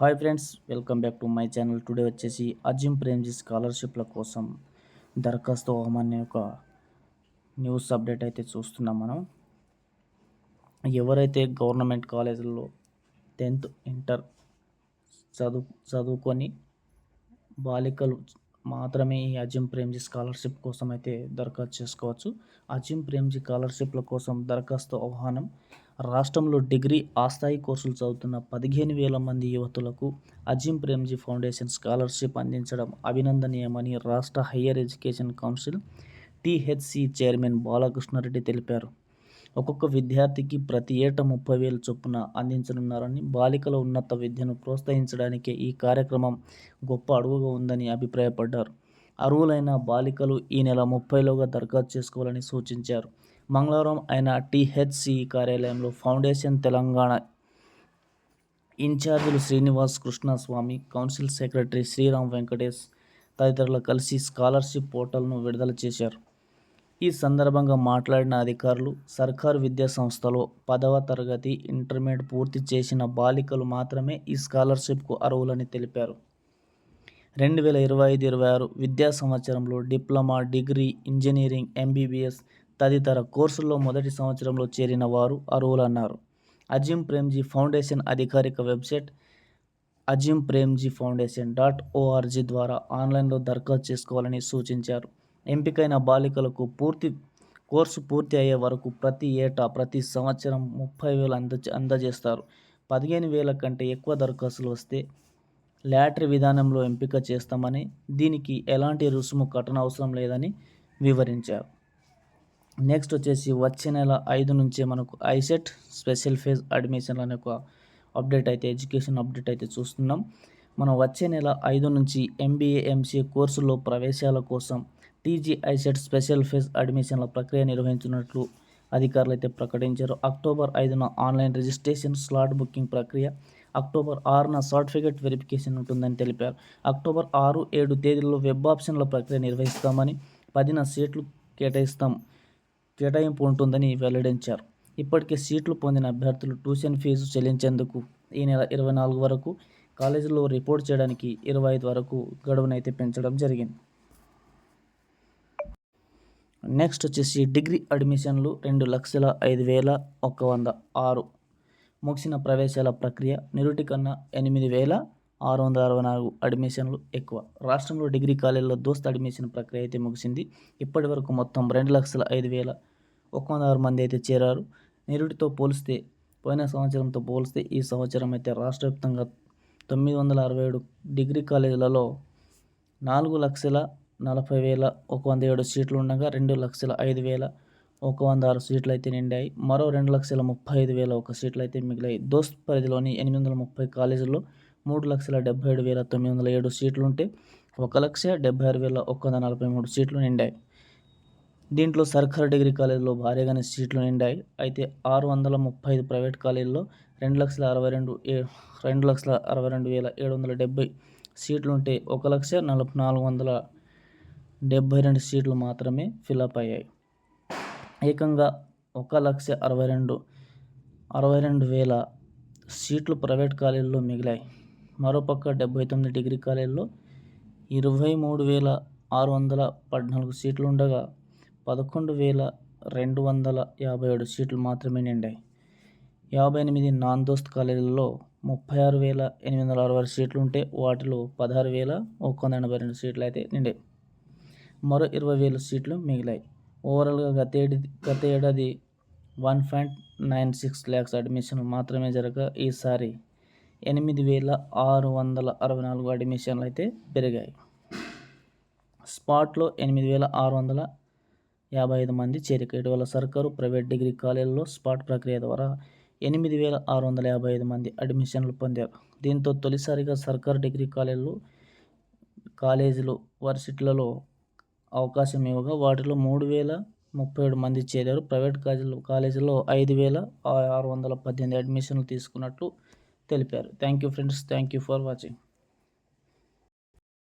Hi friends welcome back to my channel. Today వచ్చేసి అజిమ్ ప్రేమ్జీ స్కాలర్షిప్ల కోసం దరఖాస్తు అవ్వమనే ఒక న్యూస్ అప్డేట్ అయితే చూస్తున్నాం మనం. ఎవరైతే గవర్నమెంట్ కాలేజీల్లో టెన్త్ ఇంటర్ చదువు చదువుకొని బాలికలు మాత్రమే ఈ అజిమ్ ప్రేమ్జీ స్కాలర్షిప్ కోసం అయితే దరఖాస్తు చేసుకోవచ్చు. అజిమ్ ప్రేమ్జీ స్కాలర్షిప్ల కోసం దరఖాస్తు ఆహ్వానం రాష్ట్రంలో డిగ్రీ ఆస్థాయి కోర్సులు చదువుతున్న పదిహేను వేల మంది యువతులకు అజిం ప్రేమ్జీ ఫౌండేషన్ స్కాలర్షిప్ అందించడం అభినందనీయమని రాష్ట్ర higher education council THC chairman Balakrishna Reddy తెలిపారు. ఒక్కొక్క విద్యార్థికి ప్రతి ఏటా ముప్పై వేల చొప్పున అందించనున్నారని బాలికల ఉన్నత విద్యను ప్రోత్సహించడానికే ఈ కార్యక్రమం గొప్ప అడుగుగా ఉందని అభిప్రాయపడ్డారు. అర్హులైన బాలికలు ఈ నెల ముప్పైలోగా దరఖాస్తు చేసుకోవాలని సూచించారు. మంగళవారం ఆయన టీహెచ్సి కార్యాలయంలో ఫౌండేషన్ తెలంగాణ ఇన్ఛార్జీలు శ్రీనివాస్ కృష్ణస్వామి కౌన్సిల్ సెక్రటరీ శ్రీరామ్ వెంకటేష్ తదితరులు కలిసి స్కాలర్షిప్ పోర్టల్ను విడుదల చేశారు. ఈ సందర్భంగా మాట్లాడిన అధికారులు సర్కారు విద్యా సంస్థలో పదవ తరగతి ఇంటర్మీడియట్ పూర్తి చేసిన బాలికలు మాత్రమే ఈ స్కాలర్షిప్కు అర్హులని తెలిపారు. రెండు వేల ఇరవై ఐదు ఇరవై ఆరు విద్యా సంవత్సరంలో డిప్లొమా డిగ్రీ ఇంజనీరింగ్ ఎంబీబీఎస్ తదితర కోర్సుల్లో మొదటి సంవత్సరంలో చేరిన వారు అర్హులన్నారు. అజిమ్ ప్రేమ్జీ ఫౌండేషన్ అధికారిక website Azim Premji foundation dot ORG ద్వారా ఆన్లైన్లో దరఖాస్తు చేసుకోవాలని సూచించారు. ఎంపికైన బాలికలకు పూర్తి కోర్సు పూర్తి అయ్యే వరకు ప్రతి ఏటా ప్రతి సంవత్సరం ముప్పై వేలు అంద అందజేస్తారు. పదిహేను వేల కంటే ఎక్కువ దరఖాస్తులు వస్తే లాటరీ విధానంలో ఎంపిక చేస్తామని దీనికి ఎలాంటి రుసుము కట్టనవసరం లేదని వివరించారు. నెక్స్ట్ వచ్చేసి వచ్చే నెల ఐదు నుంచే మనకు ఐసెట్ స్పెషల్ ఫేజ్ అడ్మిషన్ అనే ఒక అప్డేట్ అయితే ఎడ్యుకేషన్ అప్డేట్ అయితే చూస్తున్నాం. మనం వచ్చే నెల ఐదు నుంచి ఎంబీఏ ఎంసీఏ కోర్సుల్లో ప్రవేశాల కోసం టీజీ ఐసెట్ స్పెషల్ ఫేజ్ అడ్మిషన్ల ప్రక్రియ నిర్వహించినట్లు అధికారులు అయితే ప్రకటించారు. అక్టోబర్ ఐదున ఆన్లైన్ రిజిస్ట్రేషన్ స్లాట్ బుకింగ్ ప్రక్రియ అక్టోబర్ ఆరున సర్టిఫికేట్ వెరిఫికేషన్ ఉంటుందని తెలిపారు. అక్టోబర్ ఆరు ఏడు తేదీల్లో వెబ్ ఆప్షన్ల ప్రక్రియ నిర్వహిస్తామని పదిన సీట్లు కేటాయిస్తాం కేటాయింపు ఉంటుందని వెల్లడించారు. ఇప్పటికే సీట్లు పొందిన అభ్యర్థులు ట్యూషన్ ఫీజు చెల్లించేందుకు ఈ నెల ఇరవై నాలుగు వరకు కాలేజీలో రిపోర్ట్ చేయడానికి ఇరవై ఐదు వరకు గడువునైతే పెంచడం జరిగింది. నెక్స్ట్ వచ్చేసి డిగ్రీ అడ్మిషన్లు రెండు లక్షల ఐదు వేల ఒక వంద ఆరు. ముగిసిన ప్రవేశాల ప్రక్రియ నిరుటి కన్నా ఎనిమిది వేల ఆరు వందల అరవై నాలుగు అడ్మిషన్లు ఎక్కువ. రాష్ట్రంలో డిగ్రీ కాలేజీలో దోస్త్ అడ్మిషన్ ప్రక్రియ అయితే ముగిసింది. ఇప్పటి వరకు మొత్తం రెండు లక్షల ఐదు వేల ఒక వంద ఆరు మంది అయితే చేరారు. నిరుడితో పోలిస్తే పోయిన సంవత్సరంతో పోలిస్తే ఈ సంవత్సరం అయితే రాష్ట్ర వ్యాప్తంగా తొమ్మిది వందల అరవై ఏడు డిగ్రీ కాలేజీలలో నాలుగు లక్షల నలభై వేల ఒక వంద ఏడు సీట్లు ఉండగా రెండు లక్షల ఐదు వేల ఒక వంద ఆరు సీట్లు అయితే నిండాయి. మరో రెండు లక్షల ముప్పై ఐదు వేల ఒక సీట్లు అయితే మిగిలాయి. దోస్త్ పరిధిలోని ఎనిమిది వందల ముప్పై కాలేజీల్లో మూడు లక్షల డెబ్బై ఏడు వేల తొమ్మిది వందల ఏడు సీట్లు ఉంటే ఒక లక్ష డెబ్బై ఆరు వేల ఒక్క వంద నలభై మూడు సీట్లు నిండాయి. దీంట్లో సర్కారు డిగ్రీ కాలేజీలో భారీగానే సీట్లు నిండాయి. అయితే ఆరు వందల ముప్పై ఐదు ప్రైవేట్ కాలేజీల్లో రెండు లక్షల అరవై రెండు రెండు లక్షల అరవై రెండు వేల ఏడు వందల డెబ్బై సీట్లు ఉంటే ఒక లక్ష నలభై నాలుగు వందల డెబ్బై రెండు సీట్లు మాత్రమే ఫిలప్ అయ్యాయి. ఏకంగా ఒక లక్ష అరవై రెండు అరవై రెండు వేల సీట్లు ప్రైవేట్ కాలేజీల్లో మిగిలాయి. మరోపక్క డెబ్బై తొమ్మిది డిగ్రీ కాలేజీలో ఇరవై మూడు వేల ఆరు వందల పద్నాలుగు సీట్లు ఉండగా పదకొండు వేల రెండు వందల యాభై ఏడు సీట్లు మాత్రమే నిండాయి. యాభై ఎనిమిది నాన్ దోస్త్ కాలేజీలలో ముప్పై ఆరు వేల ఎనిమిది వందల అరవై సీట్లు ఉంటే వాటిలో పదహారు వేల ఒక వంద ఎనభై రెండు సీట్లు అయితే నిండాయి. మరో ఇరవై వేల సీట్లు మిగిలాయి. ఓవరాల్గా గత ఏడి గత ఏడాది one point nine six lakhs అడ్మిషన్లు మాత్రమే జరగ ఈసారి ఎనిమిది వేల ఆరు వందల అరవై నాలుగు అడ్మిషన్లు అయితే పెరిగాయి. స్పాట్లో ఎనిమిది వేల ఆరు వందల యాభై ఐదు మంది చేరిక ఇటీవల సర్కారు ప్రైవేట్ డిగ్రీ కాలేజీలో స్పాట్ ప్రక్రియ ద్వారా ఎనిమిది వేల ఆరు వందల యాభై ఐదు మంది అడ్మిషన్లు పొందారు. దీంతో తొలిసారిగా సర్కారు డిగ్రీ కాలేజీలు కాలేజీలు వర్సిటీలలో అవకాశం ఇవ్వగా వాటిలో మూడు వేల ముప్పై ఏడు మంది చేరారు. ప్రైవేట్ కాలేజీలో కాలేజీలో ఐదు వేల ఆరు వందల పద్దెనిమిది అడ్మిషన్లు తీసుకున్నట్లు తెలిపారు. Thank you friends thank you for watching